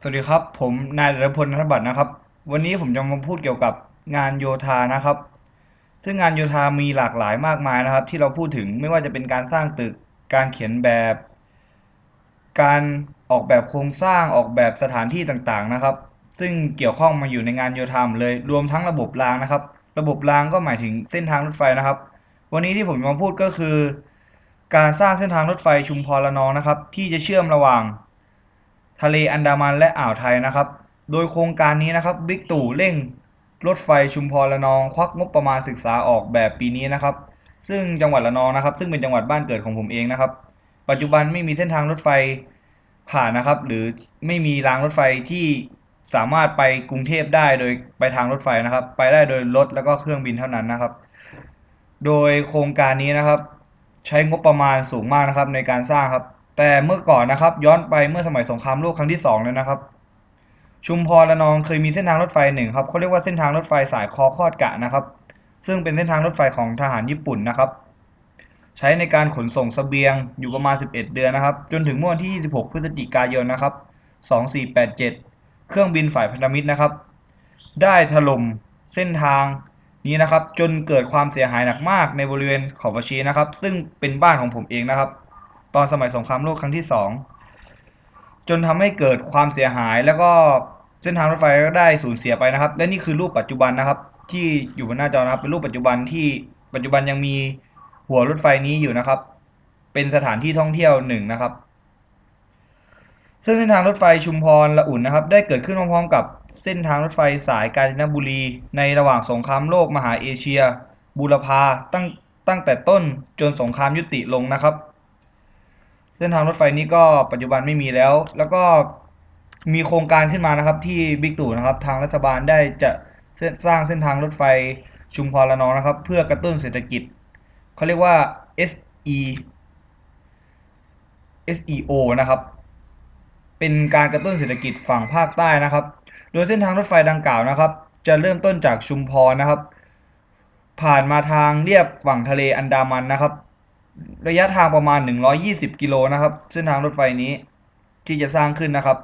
สวัสดีครับ ผมนายดลพลนัทบัตรนะครับ วันนี้ผมจะมาพูดเกี่ยวกับงานโยธานะครับ ซึ่งงานโยธามีหลากหลายมากมายนะครับ ที่เราพูดถึงไม่ว่าจะเป็นการสร้างตึก การเขียนแบบ การออกแบบโครงสร้างออกแบบสถานที่ต่างๆนะครับ ซึ่งเกี่ยวข้องมาอยู่ในงานโยธาเลยรวมทั้งระบบรางนะครับ ระบบรางก็หมายถึงเส้นทางรถไฟนะครับ วันนี้ที่ผมจะมาพูดก็คือ การสร้างเส้นทางรถไฟชุมพรละนองนะครับ ที่จะเชื่อมระหว่าง ทะเลอันดามันและอ่าวไทยนะครับ โดยโครงการนี้นะครับบิ๊กตู่เร่งรถไฟชุมพรละนอง ควักงบประมาณศึกษาออกแบบปีนี้นะครับ ซึ่งจังหวัดละนองนะครับ ซึ่งเป็นจังหวัดบ้านเกิดของผมเองนะครับ ปัจจุบันไม่มีเส้นทางรถไฟผ่านนะครับ หรือไม่มีรางรถไฟที่สามารถไปกรุงเทพได้โดยไปทางรถไฟนะครับ ไปได้โดยรถแล้วก็เครื่องบินเท่านั้นนะครับ โดยโครงการนี้นะครับ ใช้งบประมาณสูงมากนะครับในการสร้างครับ แต่เมื่อก่อนนะครับ ย้อนไปเมื่อสมัยสงครามโลกครั้งที่สองเลยนะครับ ชุมพรละนองเคยมีเส้นทางรถไฟหนึ่งครับเขาเรียกว่าเส้นทางรถไฟสายคอคอดกะนะครับ ซึ่งเป็นเส้นทางรถไฟของทหารญี่ปุ่นนะครับ ใช้ในการขนส่งเสบียงอยู่ประมาณ 11 เดือนนะครับ จนถึงเมื่อวันที่ 26 พฤศจิกายนนะครับ 2487 เครื่องบินฝ่ายพันธมิตรนะครับ ได้ถล่มเส้นทางนี้นะครับ จนเกิดความเสียหายหนักมากในบริเวณเขาวชีนะครับ ซึ่งเป็นบ้านของผมเองนะครับ ตอนสมัยสงครามโลกครั้งที่สองจนทำให้เกิดความเสียหายแล้วก็เส้นทางรถไฟก็ได้สูญเสียไปนะครับ และนี่คือรูปปัจจุบันนะครับ ที่อยู่บนหน้าจอนะครับ เป็นรูปปัจจุบันที่ปัจจุบันยังมีหัวรถไฟนี้อยู่นะครับ เป็นสถานที่ท่องเที่ยวหนึ่งนะครับ ซึ่งเส้นทางรถไฟชุมพรละอุ่นนะครับ ได้เกิดขึ้นพร้อมๆกับเส้นทางรถไฟสายกาญจนบุรี ในระหว่างสงครามโลกมหาเอเชีย บูรพาตั้งตั้งแต่ต้นจนสงครามยุติลงนะครับ เส้นทางรถไฟนี้ก็ปัจจุบันไม่มีแล้ว แล้วก็มีโครงการขึ้นมานะครับ ที่บิ๊กตู่นะครับ ทางรัฐบาลได้จะสร้างเส้นทางรถไฟชุมพรละนองนะครับ เพื่อกระตุ้นเศรษฐกิจเขาเรียกว่า SE SEO นะครับ เป็นการกระตุ้นเศรษฐกิจฝั่งภาคใต้นะครับ โดยเส้นทางรถไฟดังกล่าวนะครับ จะเริ่มต้นจากชุมพรนะครับ ผ่านมาทางเรียบฝั่งทะเลอันดามันนะครับ ระยะทางประมาณ 120 กิโลนะครับ เส้นทางรถไฟนี้ที่จะสร้างขึ้นนะครับ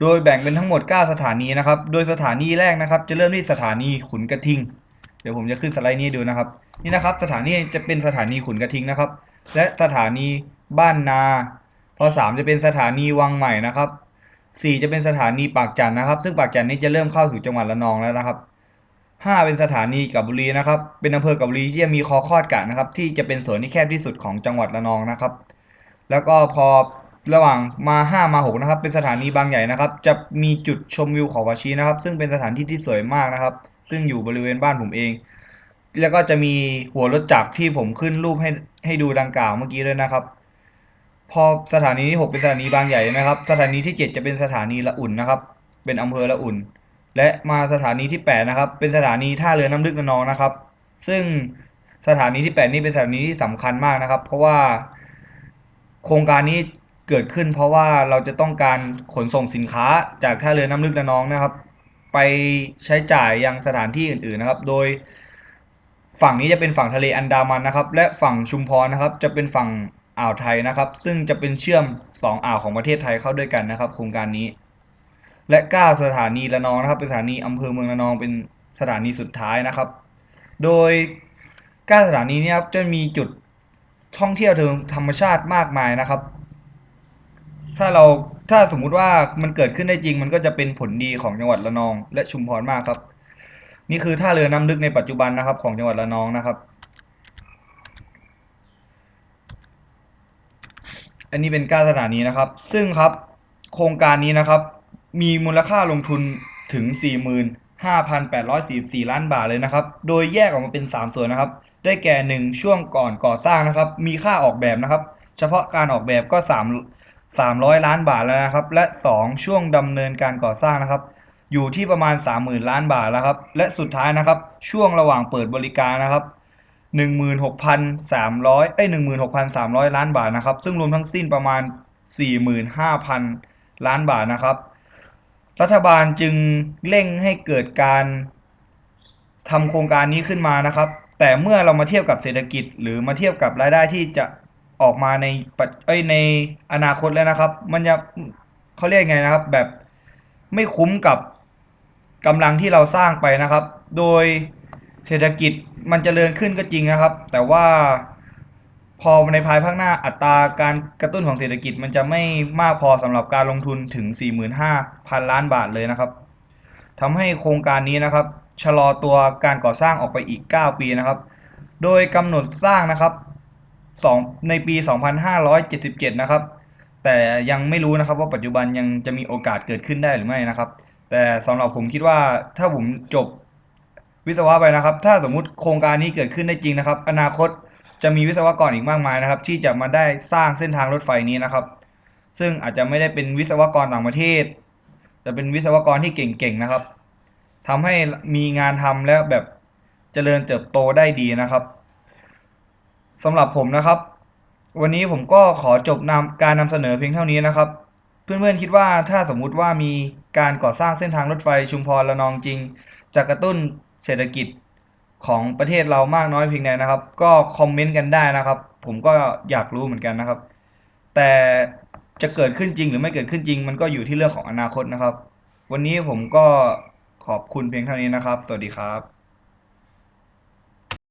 โดยแบ่งเป็นทั้งหมด 9 สถานีนะครับ โดยสถานีแรกนะครับ จะเริ่มที่สถานีขุนกระทิง เดี๋ยวผมจะขึ้นสไลด์นี้ดูนะครับ นี่นะครับ สถานีจะเป็นสถานีขุนกระทิงนะครับ และสถานีบ้านนาพอสามจะเป็นสถานีวังใหม่นะครับสี่จะเป็นสถานีปากจันนะครับ ซึ่งปากจันนี้จะเริ่มเข้าสู่จังหวัดระนองแล้วนะครับ ห้าเป็นสถานีกับบุรีนะครับ เป็นอำเภอกับบุรีที่จะมีคอคอดกะนะครับ ที่จะเป็นส่วนที่แคบที่สุดของจังหวัดระนองนะครับ แล้วก็พอระหว่างมาห้ามาหกนะครับ เป็นสถานีบางใหญ่นะครับ จะมีจุดชมวิวเขาวาชีนะครับ ซึ่งเป็นสถานที่ที่สวยมากนะครับ ซึ่งอยู่บริเวณบ้านผมเอง แล้วก็จะมีหัวรถจักรที่ผมขึ้นรูปให้ให้ดูดังกล่าวเมื่อกี้ด้วยนะครับ พอสถานีที่ 6 เป็นสถานีบางใหญ่นะครับ สถานีที่ 7 จะเป็นสถานีละอุ่นนะครับ เป็นอำเภอละอุ่น และมาสถานีที่ 8 นะครับ เป็นสถานีท่าเรือน้ำลึกระนองนะครับ ซึ่งสถานีที่ 8 นี่เป็นสถานีที่สำคัญมากนะครับ เพราะว่าโครงการนี้เกิดขึ้น เพราะว่าเราจะต้องการขนส่งสินค้าจากท่าเรือน้ำลึกระนองนะครับ ไปใช้จ่ายยังสถานที่อื่นๆนะครับ โดยฝั่งนี้จะเป็นฝั่งทะเลอันดามันนะครับ และฝั่งชุมพรนะครับ จะเป็นฝั่งอ่าวไทยนะครับ ซึ่งจะเป็นเชื่อม 2 อ่าวของประเทศไทยเข้าด้วยกันนะครับ โครงการนี้ และ 9 สถานีระนองนะครับ เป็นสถานีอำเภอเมืองระนองเป็นสถานีสุดท้ายนะครับ โดย 9 สถานีนี้ครับจะมีจุดท่องเที่ยวเทิงธรรมชาติมากมายนะครับ ถ้าเราถ้าสมมุติว่ามันเกิดขึ้นได้จริง มันก็จะเป็นผลดีของจังหวัดระนอง และชุมพรมากครับ นี่คือท่าเรือน้ำลึกในปัจจุบันนะครับ ของจังหวัดระนองนะครับ อันนี้เป็นก้าสถานีนะครับ ซึ่งครับโครงการนี้นะครับ มีมูลค่าลงทุนถึง 45,844 ล้านบาทเลยนะครับ โดยแยกออกมาเป็น 3 ส่วนนะครับ ได้แก่ 1 ช่วงก่อนก่อสร้างนะครับ มีค่าออกแบบนะครับ เฉพาะการออกแบบก็ 3 300 ล้านบาทแล้วนะครับ และ 2 ช่วงดำเนินการก่อสร้างนะครับ อยู่ที่ประมาณ 30,000 ล้านบาทแล้วครับ และสุดท้ายนะครับ ช่วงระหว่างเปิดบริการนะครับ16,300เอ้ย16,300 ล้านบาทนะครับ ซึ่งรวมทั้งสิ้นประมาณ 45,000 ล้านบาทนะครับ รัฐบาลจึงเร่งให้เกิดการทำโครงการนี้ขึ้นมานะครับ แต่เมื่อเรามาเทียบกับเศรษฐกิจ หรือมาเทียบกับรายได้ที่จะออกมาในปัจเอ้ยในอนาคตแล้วนะครับ มันจะเขาเรียกไงนะครับ แบบไม่คุ้มกับกำลังที่เราสร้างไปนะครับ โดยเศรษฐกิจมันจเจริญขึ้นก็จริงนะครับ แต่ว่า พอในภายภาคหน้าอัตราการกระตุ้นของเศรษฐกิจมันจะไม่มากพอสำหรับการลงทุนถึง 45,000 ล้านบาทเลยนะครับทำให้โครงการนี้นะครับชะลอตัวการก่อสร้างออกไปอีก 9 ปีนะครับ โดยกำหนดสร้างนะครับสองในปี 2577 นะครับ แต่ยังไม่รู้นะครับว่าปัจจุบันยังจะมีโอกาสเกิดขึ้นได้หรือไม่นะครับ แต่สำหรับผมคิดว่าถ้าผมจบวิศวะไปนะครับ ถ้าสมมุติโครงการนี้เกิดขึ้นได้จริงนะครับ อนาคต จะมีวิศวกรอีกมากมายนะครับ ที่จะมาได้สร้างเส้นทางรถไฟนี้นะครับ ซึ่งอาจจะไม่ได้เป็นวิศวกรต่างประเทศแต่เป็นวิศวกรที่เก่งๆนะครับทำให้มีงานทำแล้วแบบเจริญเติบโตได้ดีนะครับสำหรับผมนะครับ วันนี้ผมก็ขอจบนำการนำเสนอเพียงเท่านี้นะครับ เพื่อนๆคิดว่าถ้าสมมุติว่ามีการก่อสร้างเส้นทางรถไฟชุมพรละนองจริง จะกระตุ้นเศรษฐกิจ ของประเทศเรามากน้อยเพียงใดนะครับ ก็คอมเมนต์กันได้นะครับ ผมก็อยากรู้เหมือนกันนะครับ แต่จะเกิดขึ้นจริงหรือไม่เกิดขึ้นจริง มันก็อยู่ที่เรื่องของอนาคตนะครับ วันนี้ผมก็ขอบคุณเพียงเท่านี้นะครับ สวัสดีครับ